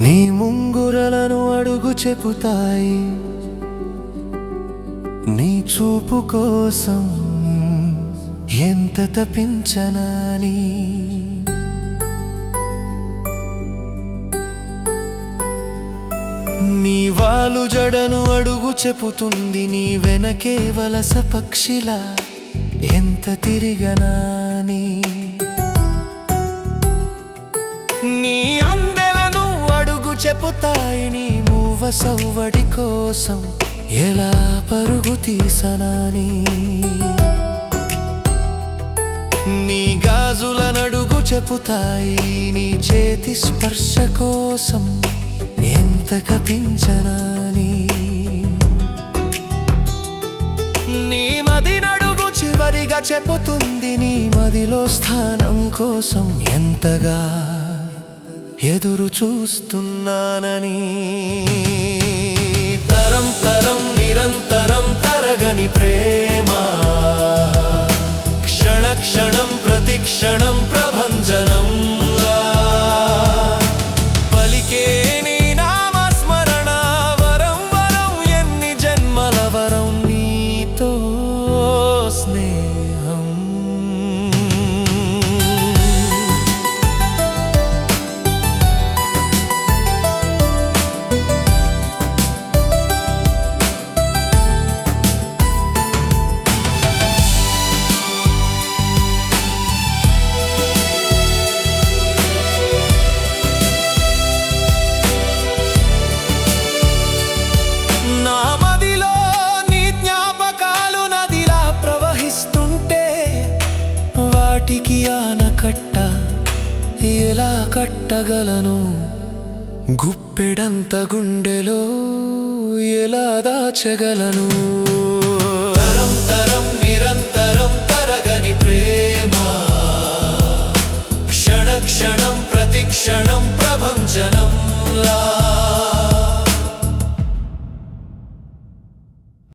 నీ ముంగురలను అడుగు చెబుతాయి నీ చూపు కోసం ఎంత తపించనాని నీ వాలు జడను అడుగు చెపుతుంది నీ వెనకే వలస పక్షిలా ఎంత తిరిగనా? అడుగు నీ మూవ సవ్వడి కోసం. ఎలా పరుగు తీసనాని నీ? గాజుల నడుగు చెపుతాయి నీ చేతి స్పర్శ కోసం. ఎంత కపించనాని నీ? మది నడుగు చివరిగా చెబుతుంది నీ మదిలో స్థానం కోసం. ఎంతగా ఎదురు చూస్తున్నానని. తరం తరం నిరంతరం తరగని ప్రేమ. క్షణ క్షణం ప్రతి క్షణం ప్రభంజనం. పలికే నీ నామస్మరణ వరం వరం ఎన్ని జన్మల వరం నీతో స్నేహం. వాటికి ఆనకట్ట ఎలా కట్టగలను? గుప్పెడంత గుండెలో ఎలా దాచగలను? తరం తరం నిరంతరం తరగని ప్రేమ. క్షణ క్షణం ప్రతి క్షణం